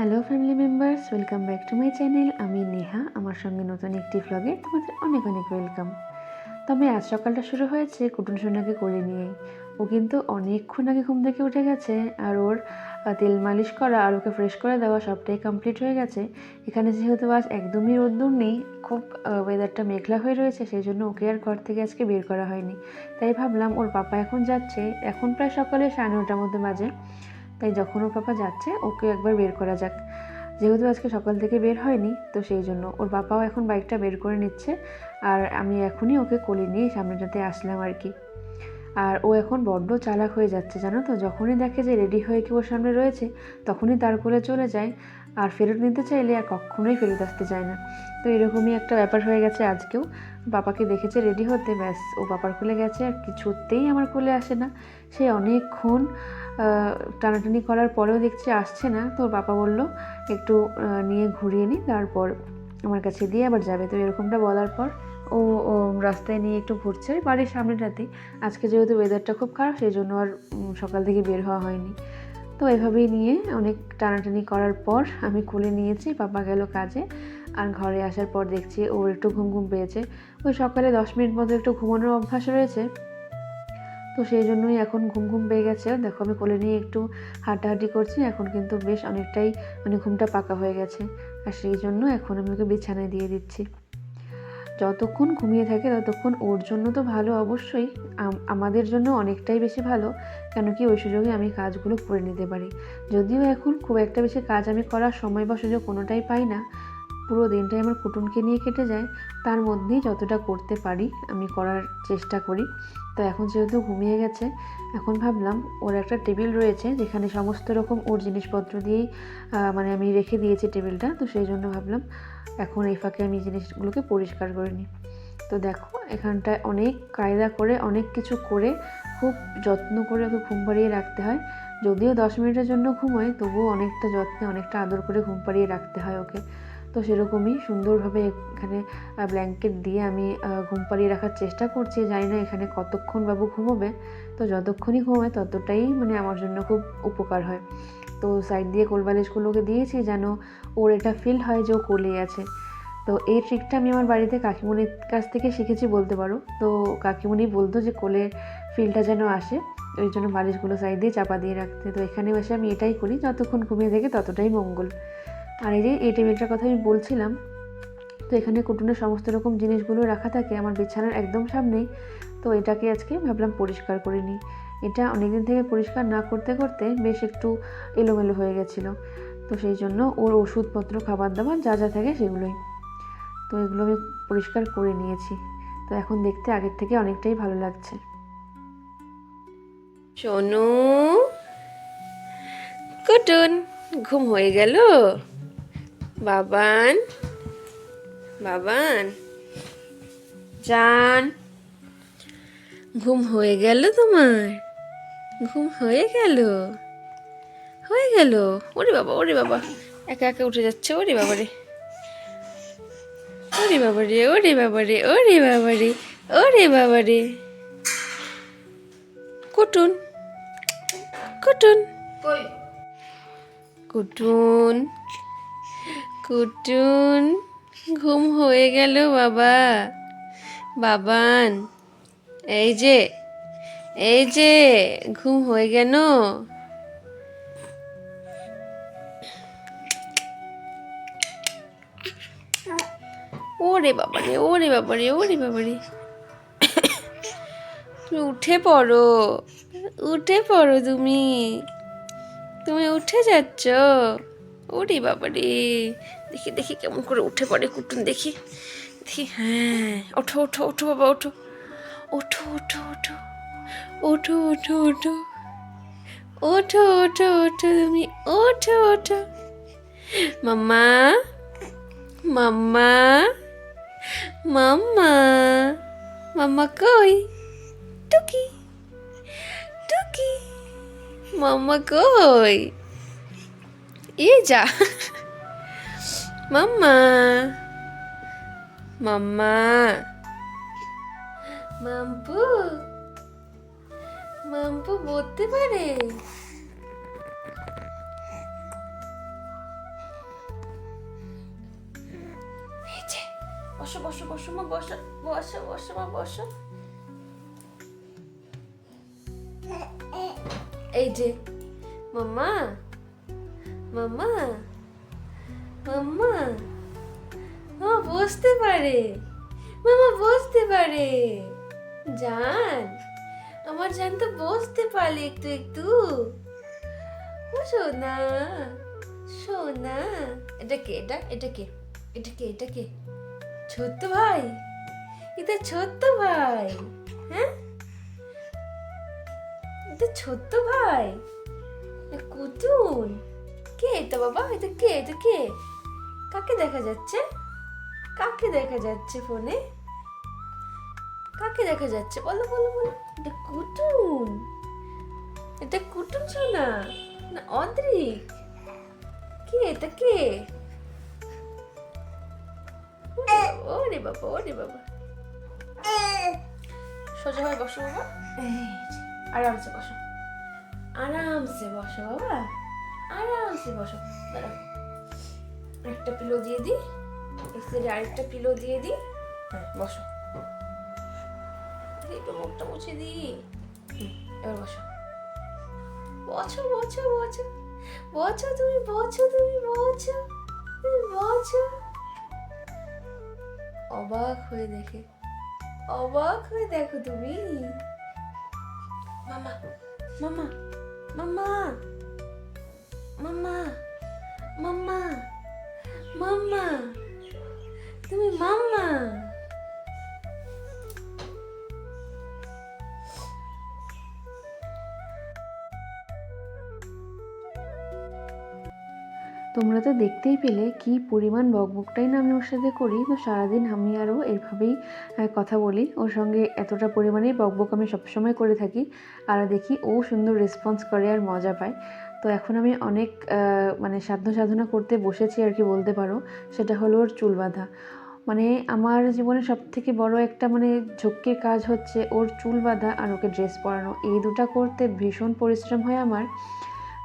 Hello family members welcome back to my channel আমি নেহা, আমার সঙ্গে নতুন একটি ভ্লগে তোমাদের অনেক অনেক ওয়েলকাম তবে আজ সকালটা শুরু হয়েছে কুটুন সোনাকে করে নিয়েই ও কিন্তু অনেকক্ষণ আগে ঘুম থেকে উঠে গেছে আর ওর তেল মালিশ করা আর ওকে ফ্রেশ করে দেওয়া সবটাই কমপ্লিট হয়ে গেছে। এখানে যেহেতু আজ একদমই রোদ্দুর নেই, খুব ওয়েদারটা মেঘলা হয়ে রয়েছে, সেই জন্য ওকে আর ঘর থেকে আজকে বের করা হয়নি। তাই ভাবলাম ওর পাপা এখন যাচ্ছে। এখন প্রায় সকালে সাড়ে নটার মধ্যে বাজে। তাই যখন ওর পাপা যাচ্ছে, ওকে একবার বের করা যাক। যেহেতু আজকে সকাল থেকে বের হয়নি, তো সেই জন্য ওর বাবাও এখন বাইকটা বের করে নিচ্ছে আর আমি এখনই ওকে কোলে নিয়ে সামনেটাতে আসলাম আর কি। আর ও এখন বড্ড চালাক হয়ে যাচ্ছে, জানো তো? যখনই দেখে যে রেডি হয়ে কি ওর সামনে রয়েছে, তখনই তার কোলে চলে যায়। আর ফেরত নিতে চাইলে আর কখনোই ফেরত আসতে চায় না। তো এরকমই একটা ব্যাপার হয়ে গেছে আজকেও। বাবাকে দেখেছে রেডি হতে, ব্যাস, ও বাবার কোলে গেছে আর কিছুতেই আমার কোলে আসে না। সে অনেকক্ষণ টানাটানি করার পরেও দেখছি আসছে না। তো বাবা বলল, একটু নিয়ে ঘুরিয়ে নিই তারপর আমার কাছে দিয়ে আবার যাবে। তো এরকমটা বলার পর ও রাস্তায় নিয়ে একটু ঘুরছে, বাড়ির সামনেটাতেই। আজকে যেহেতু ওয়েদারটা খুব খারাপ, সেই জন্য আর সকাল থেকে বের হওয়া হয়নি। তো এভাবেই নিয়ে অনেক টানাটানি করার পর আমি কোলে নিয়েছি পাপা গেল কাজে। আর ঘরে আসার পর দেখছি ওর একটু ঘুম ঘুম পেয়েছে। ওই সকালে দশ মিনিট মতো একটু ঘুমানোর অভ্যাস রয়েছে। তো সেই জন্যই এখন ঘুম ঘুম পেয়ে গেছে। দেখো আমি কোলে নিয়ে একটু হাঁটাহাঁটি করছি। এখন কিন্তু বেশ অনেকটাই মানে ঘুমটা পাকা হয়ে গেছে। আর সেই জন্য এখন আমি ওকে বিছানায় দিয়ে দিচ্ছি। যতক্ষণ ঘুমিয়ে থাকে ততক্ষণ ওর জন্য তো ভালো অবশ্যই। আম- আমাদের জন্য অনেকটাই বেশি ভালো কেন কি ওই সুযোগে আমি কাজগুলো করে নিতে পারি। যদিও এখন খুব একটা বেশি কাজ আমি করার সময় বা সুযোগ কোনোটাই পাই না পুরো দিনটাই আমার কুটুনকে নিয়ে কেটে যায়, তার মধ্যেই যতটা করতে পারি আমি করার চেষ্টা করি। তো এখন যেহেতু ঘুমিয়ে গেছে, এখন ভাবলাম ওর একটা টেবিল রয়েছে যেখানে সমস্ত রকম ওর জিনিসপত্র দিয়েই মানে আমি রেখে দিয়েছি টেবিলটা, তো সেই জন্য ভাবলাম এখন এই ফাঁকে আমি জিনিসগুলোকে পরিষ্কার করে নিই। তো দেখো, এখানটায় অনেক কায়দা করে, অনেক কিছু করে, খুব যত্ন করে ওকে ঘুম পাড়িয়ে রাখতে হয়। যদিও দশ মিনিটের জন্য ঘুমোয়, তবুও অনেকটা যত্নে, অনেকটা আদর করে ঘুম পাড়িয়ে রাখতে হয় ওকে। তো সেরকমই সুন্দরভাবে এখানে ব্ল্যাঙ্কেট দিয়ে আমি ঘুম পাড়িয়ে রাখার চেষ্টা করছি। জানি না এখানে কতক্ষণ বাবু ঘুমোবে। তো যতক্ষণই ঘুমায় ততটাই মানে আমার জন্য খুব উপকার হয়। তো সাইড দিয়ে কোলবালিশগুলোকে দিয়েছি যেন ওর এটা ফিল হয় যে ও কোলে আছে। তো এই ট্রিকটা আমি আমার বাড়িতে কাকিমণির কাছ থেকে শিখেছি বলতে পারো। তো কাকিমণি বলতো যে কোলে ফিলটা যেন আসে, ওই জন্য বালিশগুলো সাইড দিয়ে চাপা দিয়ে রাখতে। তো এখানে বসে আমি এটাই করি, যতক্ষণ ঘুমিয়ে থাকে ততটাই মঙ্গল। আর এই যে এই টেবিলটার কথা আমি বলছিলাম, তো এখানে কুটুনের সমস্ত রকম জিনিসগুলো রাখা থাকে আমার বিছানার একদম সামনেই, তো এটাকে আজকে ভাবলাম পরিষ্কার করে নিই। এটা অনেকদিন থেকে পরিষ্কার না করতে করতে বেশ একটু এলোমেলো হয়ে গেছিল, তো সেই জন্য ওর ওষুধপত্র খাবার দাবার যা যা থাকে সেগুলোই। তো এগুলো আমি পরিষ্কার করে নিয়েছি, তো এখন দেখতে আগের থেকে অনেকটাই ভালো লাগছে। সোনু, কুটুন, ঘুম হয়ে গেল? বাবান বাবান। জান ঘুম হয়ে গেল তোমার? ঘুম হয়ে গেল? হয়ে গেল? ওরে বাবা ওরে বাবা। একা একা উঠে যাচ্ছে ওরে বাবা রে। ওরে বাবা রে ওরে বাবা রে ওরে বাবা রে ওরে বাবা রে। কুটুন কুটুন। কুটুন। কুটুন, ঘুম হয়ে গেল বাবা। বাবান, এই যে এই যে, ঘুম হয়ে গেল। ওরে বাবারে ওরে বাবারে ওরে বাবারে। তুমি উঠে পড়ো উঠে পড়ো তুমি। তুমি উঠে যাচ্ছ। ওরে বাবা রে দেখি দেখি কেমন করে উঠে পড়ে কুটুন দেখি দেখি। হ্যাঁ ওঠো ওঠো ওঠো বাবা, ওঠো। ওঠো ওঠো ওঠো। ওঠো ওঠো ওঠো। ওঠো ওঠো ওঠো তুমি, ওঠো ওঠো। মাম্মা মাম্মা মাম্মা মাম্মা কই? টুকি টুকি, মাম্মা কই? এই যা। মাম্মা মাম্মা মাম্পু মাম্পু বলতে পারে বসো বসো বসো মা, বসো বসো বসো মা, বসো। এই যে মাম্মা মাম্মা মাম্মা ও বসতে পারে। মামা বসতে পারে। জান আমার জান তো বসতে পারলে একটু একটু। ও সোনা সোনা, এটা কে, এটা এটা কে এটা কে এটা কে? ছোট্ট ভাই, এটা ছোট্ট ভাই হ্যাঁ? এটা ছোট্ট ভাই এ কুতুন। কে এটা বাবা? এটা কে? এটা কে? কাকে দেখা যাচ্ছে? কাকে দেখা যাচ্ছে ফোনে? কাকে দেখা যাচ্ছে? বলো বলো বলো। এটা কুটুন এটা কুটুন সোনা না? অদ্রিক। কে? এটা কে? ওরে বাবা ওরে বাবা সোজা হয়ে বসো বাবা। আরামসে বসো। আরামসে বসো বাবা। আরামসে বসো। একটা পিলো দিয়ে দিই এক আরেকটা পিলো দিয়ে দিই। হ্যাঁ বসো। একটু মুখটা মুছে দিই। এবার বসো। বছো বছো বছো বছো তুমি বছো তুমি বছো তুমি বছো অবাক হয়ে দেখে। অবাক হয়ে দেখো তুমি। মামা মামা মামা। মাম্মা তোমরা তো দেখতেই পেলে কি পরিমাণ বকবকটাই না আমি ওর সাথে করি। তো সারাদিন আমি আরও এভাবেই কথা বলি। ওর সঙ্গে এতটা পরিমাণেই বকবক আমি সবসময় করে থাকি। আর দেখি ও সুন্দর রেসপন্স করে আর মজা পায়। তো এখন আমি অনেক মানে সাধ্য সাধনা করতে বসেছি আর কি বলতে পারো। সেটা হলো ওর চুল বাঁধা। মানে আমার জীবনে সব থেকে বড় একটা মানে ঝক্কির কাজ হচ্ছে ওর চুল বাঁধা আর ওকে ড্রেস পরানো। এই দুটো করতে ভীষণ পরিশ্রম হয় আমার।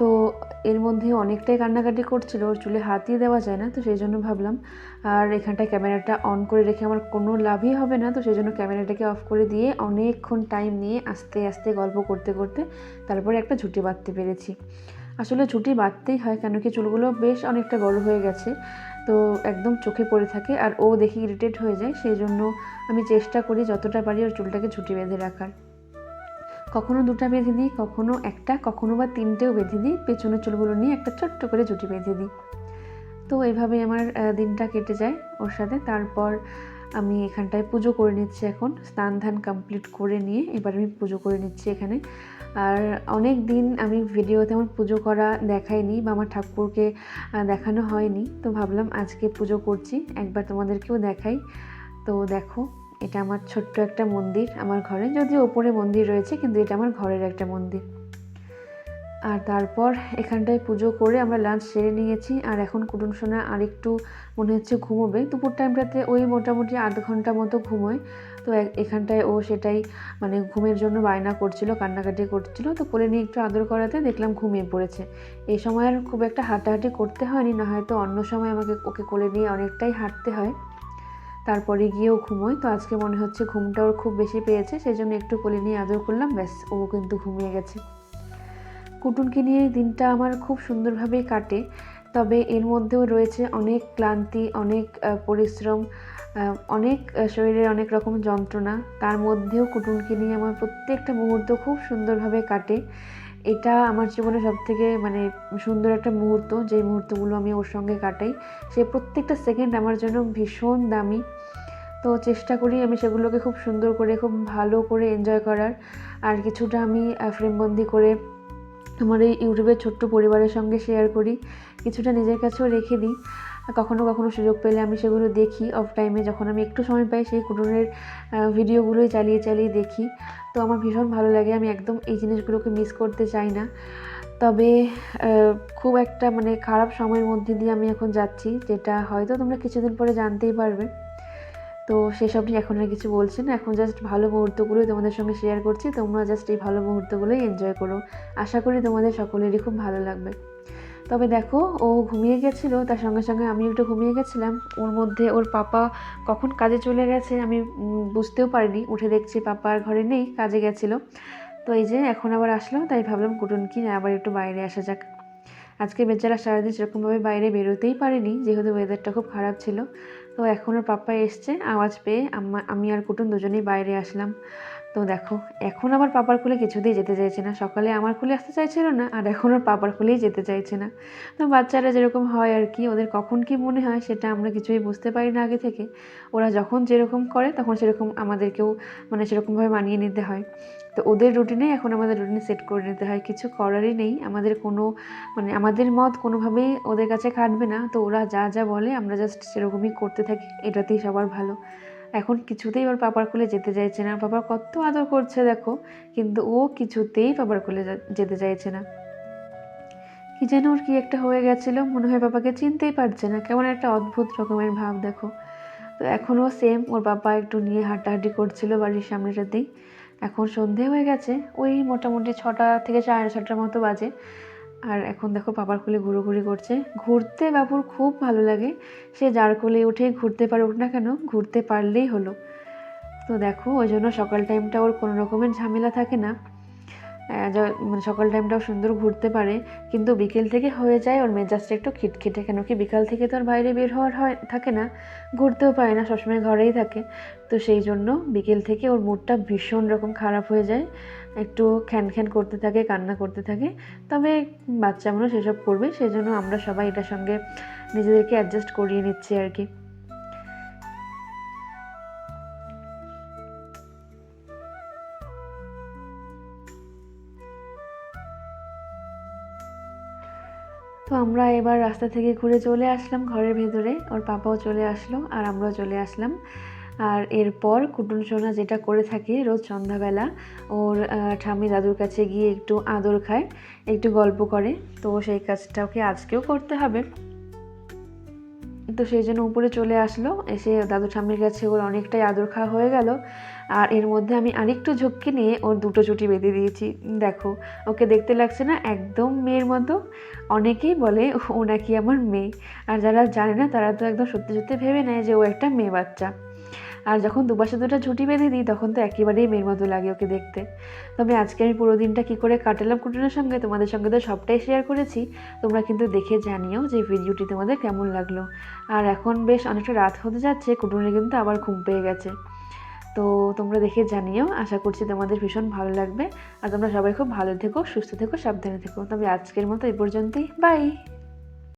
তো এর মধ্যে অনেকটাই কান্নাকাটি করছিল, ওর চুলে হাতিয়ে দেওয়া যায় না, তো সেই জন্য ভাবলাম, আর এখানটায় ক্যামেরাটা অন করে রেখে আমার কোনো লাভই হবে না। তো সেই জন্য ক্যামেরাটাকে অফ করে দিয়ে অনেকক্ষণ টাইম নিয়ে আস্তে আস্তে গল্প করতে করতে তারপরে একটা ঝুঁটি বাঁধতে পেরেছি। আসলে ঝুঁটি বাঁধতেই হয় কেন কি চুলগুলো বেশ অনেকটা বড় হয়ে গেছে। তো একদম চোখে পড়ে থাকে আর ও দেখি ইরিটেট হয়ে যায় সেই জন্য আমি চেষ্টা করি যতটা পারি ওর চুলটাকে ঝুঁটি বেঁধে রাখার। কখনো দুটা বেঁধে দিই, কখনো একটা, কখনো বা তিনটেও বেঁধে দিই, পেছনের চুলগুলো নিয়ে একটা ছোট্ট করে জুটি বেঁধে দিই। তো এইভাবেই আমার দিনটা কেটে যায় ওর সাথে। তারপর আমি এখানটায় পুজো করে নিচ্ছি এখন। স্নান ধান কমপ্লিট করে নিয়ে এবার আমি পুজো করে নিচ্ছি এখানে। আর অনেক দিন আমি ভিডিওতে আমার পুজো করা দেখাইনি বা আমার ঠাকুরকে দেখানো হয়নি। তো ভাবলাম আজকে পুজো করছি, একবার তোমাদেরকেও দেখাই। তো দেখো, এটা আমার ছোট্ট একটা মন্দির আমার ঘরে। যদিও ওপরে মন্দির রয়েছে, কিন্তু এটা আমার ঘরের একটা মন্দির। আর তারপর এখানটায় পুজো করে আমরা লাঞ্চ সেরে নিয়েছি। আর এখন কুটুম সোনা আর একটু মনে হচ্ছে ঘুমোবে। দুপুর টাইমটাতে ওই মোটামুটি আধ ঘণ্টা মতো ঘুমোয়। তো এখানটায় ও সেটাই মানে ঘুমের জন্য বায়না করছিল, কান্নাকাটি করছিল। তো কোলে নিয়ে একটু আদর করাতে দেখলাম ঘুমিয়ে পড়েছে। এই সময় আর খুব একটা হাঁটাহাঁটি করতে হয়নি, না হয়তো অন্য সময় আমাকে ওকে কোলে নিয়ে অনেকটাই হাঁটতে হয়। তারপরে গিয়েও ঘুমোয়। তো আজকে মনে হচ্ছে ঘুমটা ওর খুব বেশি পেয়েছে সেই জন্য একটু কোলে নিয়ে আদর করলাম। ব্যাস, ও কিন্তু ঘুমিয়ে গেছে। কুটুনকে নিয়ে দিনটা আমার খুব সুন্দরভাবেই কাটে। তবে এর মধ্যেও রয়েছে অনেক ক্লান্তি, অনেক পরিশ্রম অনেক শরীরের অনেক রকম যন্ত্রণা। তার মধ্যেও কুটুনকে নিয়ে আমার প্রত্যেকটা মুহূর্ত খুব সুন্দরভাবে কাটে। এটা আমার জীবনে সবথেকে মানে সুন্দর একটা মুহূর্ত। যে মুহূর্তগুলো আমি ওর সঙ্গে কাটাই, সে প্রত্যেকটা সেকেন্ড আমার জন্য ভীষণ দামি। তো চেষ্টা করি আমি সেগুলোকে খুব সুন্দর করে, খুব ভালো করে এনজয় করার। আর কিছুটা আমি ফ্রেমবন্দি করে আমার এই ইউটিউবের ছোট্ট পরিবারের সঙ্গে শেয়ার করি, কিছুটা নিজের কাছেও রেখে দিই। কখনো কখনো সুযোগ পেলে আমি সেগুলো দেখি অফ টাইমে যখন আমি একটু সময় পাই সেই কুটুনের ভিডিওগুলোই চালিয়ে চালিয়ে দেখি। তো আমার ভীষণ ভালো লাগে, আমি একদম এই জিনিসগুলোকে মিস করতে চাই না। তবে খুব একটা মানে খারাপ সময়ের মধ্যে দিয়ে আমি এখন যাচ্ছি, যেটা হয়তো তোমরা কিছুদিন পরে জানতেই পারবে। তো সেসব নিয়ে এখন আর কিছু বলছি না। এখন জাস্ট ভালো মুহূর্তগুলোই তোমাদের সঙ্গে শেয়ার করছি। তোমরা জাস্ট এই ভালো মুহূর্তগুলোই এনজয় করো। আশা করি তোমাদের সকলেরই খুব ভালো লাগবে। তবে দেখো, ও ঘুমিয়ে গেছিল, তার সঙ্গে সঙ্গে আমি একটু ঘুমিয়ে গেছিলাম। ওর মধ্যে ওর পাপা কখন কাজে চলে গেছে আমি বুঝতেও পারিনি। উঠে দেখছি পাপা আর ঘরে নেই, কাজে গেছিল। তো এই যে এখন আবার আসলো, তাই ভাবলাম কুটুনকি আবার একটু বাইরে আসা যাক। আজকে বেচারা সারাদিন সেরকমভাবে বাইরে বেরোতেই পারেনি, যেহেতু ওয়েদারটা খুব খারাপ ছিল। তো এখন ওর পাপ্পা এসছে আওয়াজ পেয়ে আমি আর কুটুম দুজনেই বাইরে আসলাম। তো দেখো, এখন আবার পাপার খুলে কিছুতেই যেতে চাইছে না। সকালে আমার খুলে আসতে চাইছিল না, আর এখন ওর পাপার খুলেই যেতে চাইছে না। তো বাচ্চারা যেরকম হয় আর কি, ওদের কখন কি মনে হয় সেটা আমরা কিছুই বুঝতে পারি না আগে থেকে। ওরা যখন যেরকম করে, তখন সেরকম আমাদেরকেও মানে সেরকমভাবে মানিয়ে নিতে হয়। তো ওদের রুটিনে এখন আমাদের রুটিনে সেট করে নিতে হয়। কিছু করারই নেই। আমাদের কোনো মানে আমাদের মত কোনোভাবেই ওদের কাছে খাটবে না। তো ওরা যা যা বলে, আমরা জাস্ট সেরকমই করতে থাকি। এটাতেই সবার ভালো। এখন কিছুতেই ওর পাপার কোলে যেতে চাইছে না। পাপার কত আদর করছে, দেখো। কিন্তু ও কিছুতেই পাপার কোলে যেতে চাইছে না। কি যেন ওর কি একটা হয়ে গেছিল, মনে হয় বাবাকে চিনতেই পারছে না। কেমন একটা অদ্ভুত রকমের ভাব, দেখো। তো এখনও সেম ওর বাবা একটু নিয়ে হাঁটাহাঁটি করছিল বাড়ির সামনেটাতেই। এখন সন্ধে হয়ে গেছে, ওই মোটামুটি ছটা থেকে সাড়ে ছটার মতো বাজে। আর এখন দেখো পাপার কোলে ঘুরোঘুরি করছে। ঘুরতে বাবুর খুব ভালো লাগে। সে যার কোলে উঠেই ঘুরতে পারুক না কেন, ঘুরতে পারলেই হলো। তো দেখো, ওই জন্য সকাল টাইমটা ওর কোনো রকমের ঝামেলা থাকে না। মানে সকাল টাইমটাও সুন্দর ঘুরতে পারে। কিন্তু বিকেল থেকে হয়ে যায়, ওর মেজাজটা একটু খিটখিটে, কেন কি বিকাল থেকে তো আর বাইরে বের হওয়ার হয়, থাকে না। ঘুরতেও পারে না, সবসময় ঘরেই থাকে। তো সেই জন্য বিকেল থেকে ওর মুডটা ভীষণ রকম খারাপ হয়ে যায়। একটু খ্যান খ্যান করতে থাকে, কান্না করতে থাকে। তবে বাচ্চা মানুষ এসব করবে সেই জন্য আমরা সবাই এটার সঙ্গে নিজেদেরকে অ্যাডজাস্ট করিয়ে নিচ্ছি আর কি। তো আমরা এবার রাস্তা থেকে ঘুরে চলে আসলাম, ঘরের ভেতরে। ওর পাপাও চলে আসলো আর আমরাও চলে আসলাম। আর এরপর কুটুন সোনা যেটা করে থাকে রোজ সন্ধ্যাবেলা, ওর ঠাম্মি দাদুর কাছে গিয়ে একটু আদর খায়, একটু গল্প করে। তো সেই কাজটা ওকে আজকেও করতে হবে। তো সেই জন্য উপরে চলে আসলো, এসে দাদু ঠাম্মির কাছে ওর অনেকটাই আদর খাওয়া হয়ে গেল। আর এর মধ্যে আমি আরেকটু ঝক্কি নিয়ে ওর দুটো চুটি বেঁধে দিয়েছি। দেখো, ওকে দেখতে লাগছে না একদম মেয়ের মতো। অনেকেই বলে, ও নাকি আমার মেয়ে। আর যারা জানে না, তারা তো একদম সত্যি সত্যি ভেবে নেয় যে ও একটা মেয়ে বাচ্চা। আর যখন দুপাশে দুটো ঝুঁটি বেঁধে দিই, তখন তো একেবারেই মেয়ের মতো লাগে ওকে দেখতে। তবে আজকে আমি পুরো দিনটা কী করে কাটালাম কুটুনের সঙ্গে, তোমাদের সঙ্গে তো সবটাই শেয়ার করেছি। তোমরা কিন্তু দেখে জানিও যে ভিডিওটি তোমাদের কেমন লাগল। আর এখন বেশ অনেকটা রাত হতে যাচ্ছে, কুটুনের কিন্তু আবার ঘুম পেয়ে গেছে। তো তোমরা দেখে জানিও, আশা করছি তোমাদের ভীষণ ভালো লাগবে। আর তোমরা সবাই খুব ভালো থেকো, সুস্থ থেকো, সাবধানে থেকো। তবে আজকের মতো এই পর্যন্তই। বাই